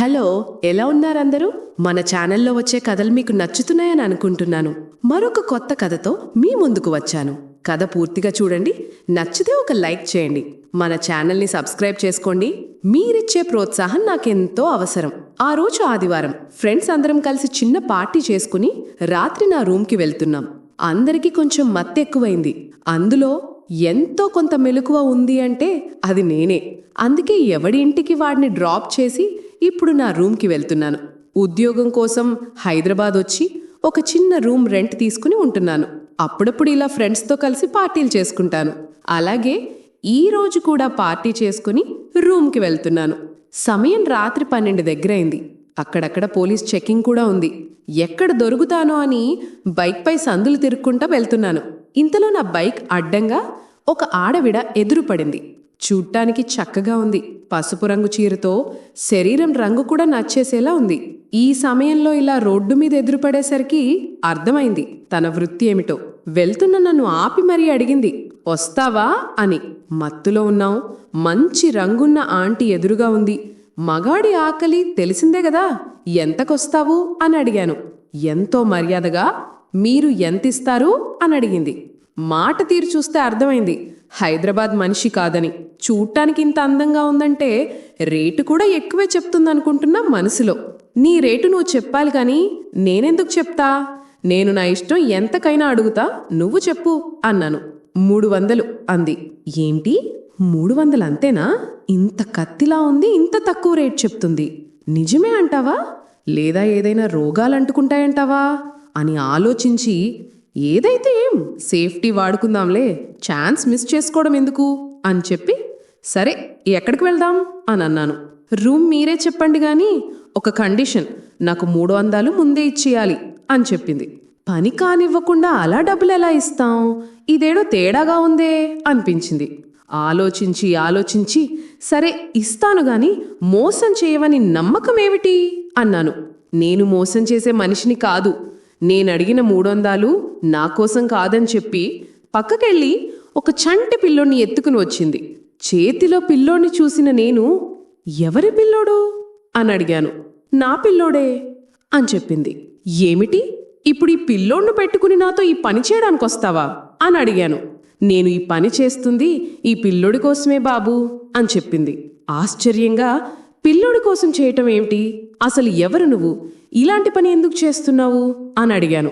Hello ఎలా ఉన్నారందరూ? మన ఛానల్లో వచ్చే కథలు మీకు నచ్చుతున్నాయని అనుకుంటున్నాను. మరొక కొత్త కథతో మీ ముందుకు వచ్చాను. కథ పూర్తిగా చూడండి నచ్చితే ఒక లైక్ చేయండి. మన ఛానల్ని సబ్స్క్రైబ్ చేసుకోండి. మీరిచ్చే ప్రోత్సాహం నాకెంతో అవసరం. ఆ రోజు ఆదివారం ఫ్రెండ్స్ అందరం కలిసి చిన్న పార్టీ చేసుకుని రాత్రి నా రూమ్కి వెళ్తున్నాం. అందరికీ కొంచెం మత్తు ఎక్కువైంది. అందులో ఎంతో కొంత మెలకువ ఉంది అంటే అది నేనే. అందుకే ఎవడి ఇంటికి వాడిని డ్రాప్ చేసి ఇప్పుడు నా రూమ్కి వెళ్తున్నాను. ఉద్యోగం కోసం హైదరాబాద్ వచ్చి ఒక చిన్న రూమ్ రెంట్ తీసుకుని ఉంటున్నాను. అప్పుడప్పుడు ఇలా ఫ్రెండ్స్తో కలిసి పార్టీలు చేసుకుంటాను. అలాగే ఈ రోజు కూడా పార్టీ చేసుకుని రూమ్కి వెళ్తున్నాను. సమయం రాత్రి పన్నెండు దగ్గరైంది. అక్కడక్కడ పోలీస్ చెకింగ్ కూడా ఉంది. ఎక్కడ దొరుకుతానో అని బైక్పై సందులు తిరుక్కుంటా వెళ్తున్నాను. ఇంతలో నా బైక్ అడ్డంగా ఒక ఆడవిడ ఎదురుపడింది. చూడ్డానికి చక్కగా ఉంది. పసుపు రంగు చీరతో శరీరం రంగు కూడా నచ్చేసేలా ఉంది. ఈ సమయంలో ఇలా రోడ్డు మీద ఎదురుపడేసరికి అర్థమైంది. తన వృత్తి ఏమిటో. వెళ్తున్న నన్ను ఆపి మరీ అడిగింది. వస్తావా? అని. మత్తులో ఉన్నాం. మంచి రంగున్న ఆంటీ ఎదురుగా ఉంది. మగాడి ఆకలి తెలిసిందే కదా. ఎంతకొస్తావు? అని అడిగాను. ఎంతో మర్యాదగా మీరు ఎంతిస్తారు? అని అడిగింది. మాట తీరు చూస్తే అర్థమైంది. హైదరాబాద్ మనిషి కాదని. చూడటానికి ఇంత అందంగా ఉందంటే రేటు కూడా ఎక్కువే చెప్తుందనుకుంటున్నా మనసులో. నీ రేటు నువ్వు చెప్పాలి కానీ నేనెందుకు చెప్తా? నేను నా ఇష్టం ఎంతకైనా అడుగుతా నువ్వు చెప్పు అన్నాను. మూడు వందలు అంది. ఏంటి? మూడు వందలు అంతేనా? ఇంత కత్తిలా ఉంది ఇంత తక్కువ రేట్ చెప్తుంది. నిజమే అంటావా? లేదా ఏదైనా రోగాలు అంటుకుంటాయంటావా? అని ఆలోచించి ఏదైతే ఏం సేఫ్టీ వాడుకుందాంలే ఛాన్స్ మిస్ చేసుకోవడం ఎందుకు? అని చెప్పి సరే ఎక్కడికి వెళ్దాం? అని అన్నాను. రూమ్ మీరే చెప్పండి కానీ ఒక కండిషన్ నాకు మూడు వందలు ముందే ఇచ్చేయాలి అని చెప్పింది. పని కానివ్వకుండా అలా డబ్బులు ఎలా ఇస్తాం? ఇదేడో తేడాగా ఉందే అనిపించింది. ఆలోచించి ఆలోచించి సరే ఇస్తాను గాని మోసం చేయవని నమ్మకం ఏమిటి? అన్నాను. నేను మోసం చేసే మనిషిని కాదు. నేను అడిగిన మూడొందాలు నా కోసం కాదని చెప్పి పక్కకెళ్ళి ఒక చంటి పిల్లోని ఎత్తుకుని వచ్చింది. చేతిలో పిల్లోని చూసిన నేను ఎవరి పిల్లోడు? అని అడిగాను. నా పిల్లోడే అని చెప్పింది. ఏమిటి? ఇప్పుడు ఈ పిల్లోడ్ను పెట్టుకుని నాతో ఈ పని చేయడానికి వస్తావా? అని అడిగాను. నేను ఈ పని చేస్తుంది ఈ పిల్లోడి కోసమే బాబు అని చెప్పింది. ఆశ్చర్యంగా పిల్లోడి కోసం చేయటం ఏమిటి? అసలు ఎవరు నువ్వు? ఇలాంటి పని ఎందుకు చేస్తున్నావు? అని అడిగాను.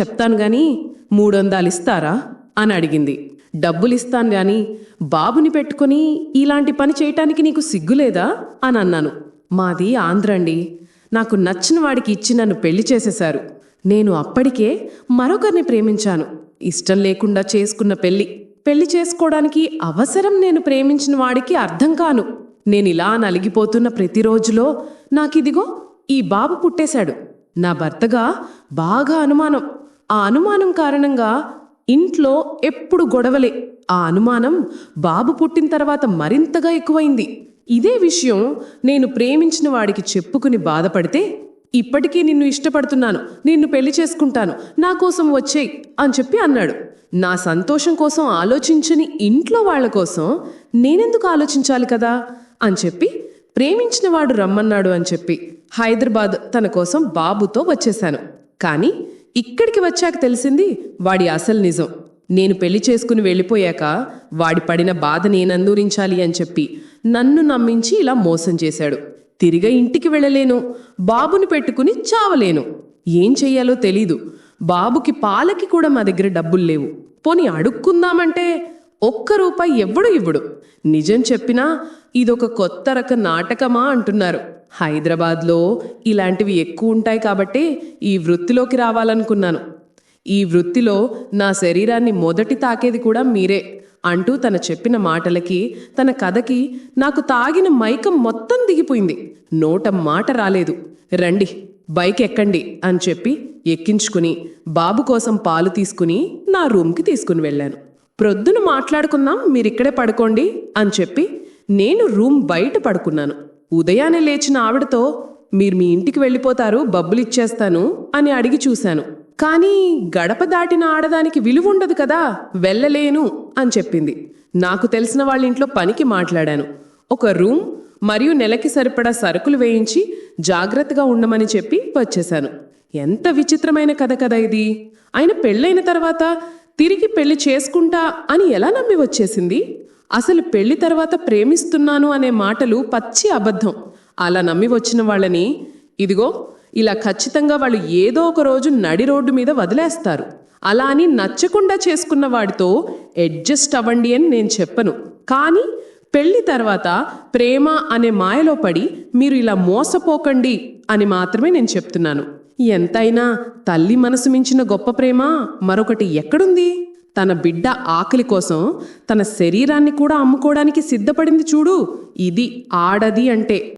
చెప్తాను గాని మూడొందాలు ఇస్తారా? అని అడిగింది. డబ్బులిస్తాను గాని బాబుని పెట్టుకొని ఇలాంటి పని చేయటానికి నీకు సిగ్గులేదా? అని అన్నాను. మాది ఆంధ్ర అండి. నాకు నచ్చిన వాడికి ఇచ్చి నన్ను పెళ్ళి చేసేశారు. నేను అప్పటికే మరొకరిని ప్రేమించాను. ఇష్టం లేకుండా చేసుకున్న పెళ్ళి. పెళ్ళి చేసుకోవడానికి అవసరం నేను ప్రేమించిన వాడికి అర్థం కాను. నేను ఇలా నలిగిపోతున్న ప్రతిరోజులో నాకిదిగో ఈ బాబు పుట్టేశాడు. నా భర్తగా బాగా అనుమానం. ఆ అనుమానం కారణంగా ఇంట్లో ఎప్పుడు గొడవలే. ఆ అనుమానం బాబు పుట్టిన తర్వాత మరింతగా ఎక్కువైంది. ఇదే విషయం నేను ప్రేమించిన వాడికి చెప్పుకుని బాధపడితే ఇప్పటికీ నిన్ను ఇష్టపడుతున్నాను నిన్ను పెళ్ళి చేసుకుంటాను నా కోసం వచ్చేయి అని చెప్పి అన్నాడు. నా సంతోషం కోసం ఆలోచించని ఇంట్లో వాళ్ళ కోసం నేనెందుకు ఆలోచించాలి కదా? అని చెప్పి ప్రేమించిన వాడు రమ్మన్నాడు అని చెప్పి హైదరాబాద్ తన కోసం బాబుతో వచ్చేశాను. కానీ ఇక్కడికి వచ్చాక తెలిసింది వాడి అసలు నిజం. నేను పెళ్ళి చేసుకుని వెళ్ళిపోయాక వాడి పడిన బాధ నేనందూరించాలి అని చెప్పి నన్ను నమ్మించి ఇలా మోసం చేశాడు. తిరిగి ఇంటికి వెళ్ళలేను. బాబుని పెట్టుకుని చావలేను. ఏం చెయ్యాలో తెలీదు. బాబుకి పాలకి కూడా మా దగ్గర డబ్బులు లేవు. పోని అడుక్కుందామంటే ఒక్క రూపాయి ఎవ్వడు ఇవ్వడు. నిజం చెప్పినా ఇదొక కొత్త రక నాటకమా అంటున్నారు. హైదరాబాద్లో ఇలాంటివి ఎక్కువ ఉంటాయి కాబట్టి ఈ వృత్తిలోకి రావాలనుకున్నాను. ఈ వృత్తిలో నా శరీరాన్ని మొదటి తాకేది కూడా మీరే అంటూ తన చెప్పిన మాటలకి తన కథకి నాకు తాగిన మైకం మొత్తం దిగిపోయింది. నోట మాట రాలేదు. రండి బైక్ ఎక్కండి అని చెప్పి ఎక్కించుకుని బాబు కోసం పాలు తీసుకుని నా రూమ్కి తీసుకుని వెళ్ళాను. ప్రొద్దున మాట్లాడుకుందాం మీరిక్కడే పడుకోండి అని చెప్పి నేను రూమ్ బయట పడుకున్నాను. ఉదయాన్నే లేచిన ఆవిడతో మీరు మీ ఇంటికి వెళ్ళిపోతారు బబ్బులు ఇచ్చేస్తాను అని అడిగి చూశాను. కానీ గడప దాటిన ఆడదానికి విలువ ఉండదు కదా వెళ్ళలేను అని చెప్పింది. నాకు తెలిసిన వాళ్ళ ఇంట్లో పనికి మాట్లాడాను. ఒక రూమ్ మరియు నెలకి సరిపడా సరుకులు వేయించి జాగ్రత్తగా ఉండమని చెప్పి వచ్చేశాను. ఎంత విచిత్రమైన కథ కదా ఇది. ఆయన పెళ్ళైన తర్వాత తిరిగి పెళ్ళి చేసుకుంటా అని ఎలా నమ్మి వచ్చేసింది? అసలు పెళ్ళి తర్వాత ప్రేమిస్తున్నాను అనే మాటలు పచ్చి అబద్ధం. అలా నమ్మి వచ్చిన వాళ్ళని ఇదిగో ఇలా ఖచ్చితంగా వాళ్ళు ఏదో ఒక రోజు నడి రోడ్డు మీద వదిలేస్తారు. అలా అని నచ్చకుండా చేసుకున్న వాడితో అడ్జస్ట్ అవ్వండి అని నేను చెప్పను. కానీ పెళ్ళి తర్వాత ప్రేమ అనే మాయలో పడి మీరు ఇలా మోసపోకండి అని మాత్రమే నేను చెప్తున్నాను. ఎంతైనా తల్లి మనసు మించిన గొప్ప ప్రేమ మరొకటి ఎక్కడుంది? తన బిడ్డ ఆకలి కోసం తన శరీరాన్ని కూడా అమ్ముకోవడానికి సిద్ధపడింది చూడు. ఇది ఆడది అంటే.